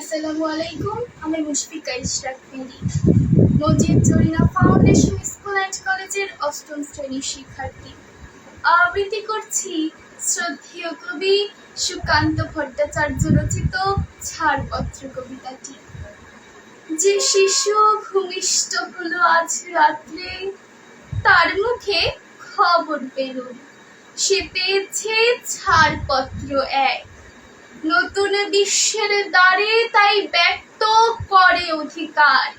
আসসালামু আলাইকুম, আমি Mushfika Ishrak Majid Zarina foundation school and কলেজের অষ্টম শ্রেণির শিক্ষার্থী। আবৃত্তি করছি শ্রদ্ধেয় কবি সুকান্ত ভট্টাচার্য রচিত ছাড়পত্র কবিতাটি। যে শিশু ভূমিষ্ঠ হলো আজ রাত্রে তার মুখে খবর পেলুম সে পেয়েছে ছাড়পত্র এক। নতুন বিশ্বের দ্বারে তাই ব্যক্ত করে অধিকার।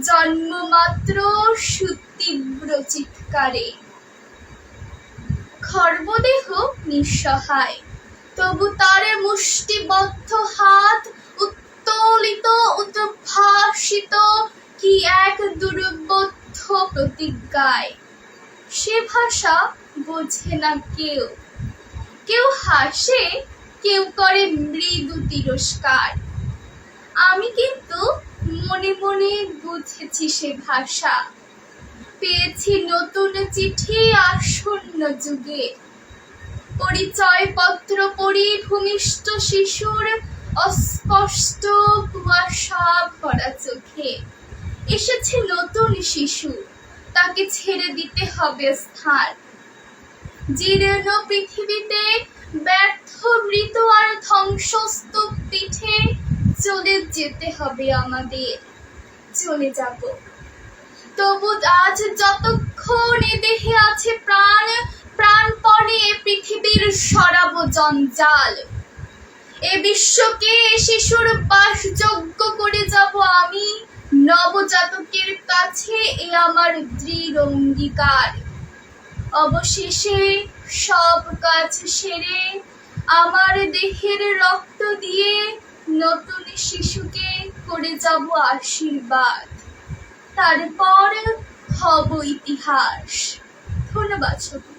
জন্মমাত্র সুতীব্র চিৎকারে। খর্বদেহ নিঃসহায়। তবু তার মুষ্টিবদ্ধ হাত উত্তোলিত, উদ্ভাসিত কি এক দুর্বোধ্য প্রতিজ্ঞায়? সে ভাষা বোঝে না কেউ। কেউ হাসে কেউ করে মৃদু তিরস্কার। আমি কিন্তু মনে মনে বুঝেছি সে ভাষা। পেয়েছি নতুন চিঠি আসন্ন যুগে। পরিচয়পত্র পড়ি ভূমিষ্ঠ শিশুর অস্পষ্ট কুয়াশা ভরা চোখে। এসেছে নতুন শিশু, তাকে ছেড়ে দিতে হবে স্থান। জীর্ণ পৃথিবীতে চলে যেতে হবে আমাদের। চলে যাব। তবু আজ যতক্ষণ এ দেহে আছে প্রাণ, প্রাণপণে এ পৃথিবীর সরাব জঞ্জাল। এ বিশ্বকে শিশুর বাসযোগ্য করে যাব আমি। নবজাতকের কাছে এ আমার দৃঢ় অঙ্গীকার। অবশেষে সব কাজ সেরে আমার দেহের রক্ত দিয়ে নতুন শিশুকে করে যাব আশীর্বাদ। তারপর হব ইতিহাস। ধন্যবাদ সবাই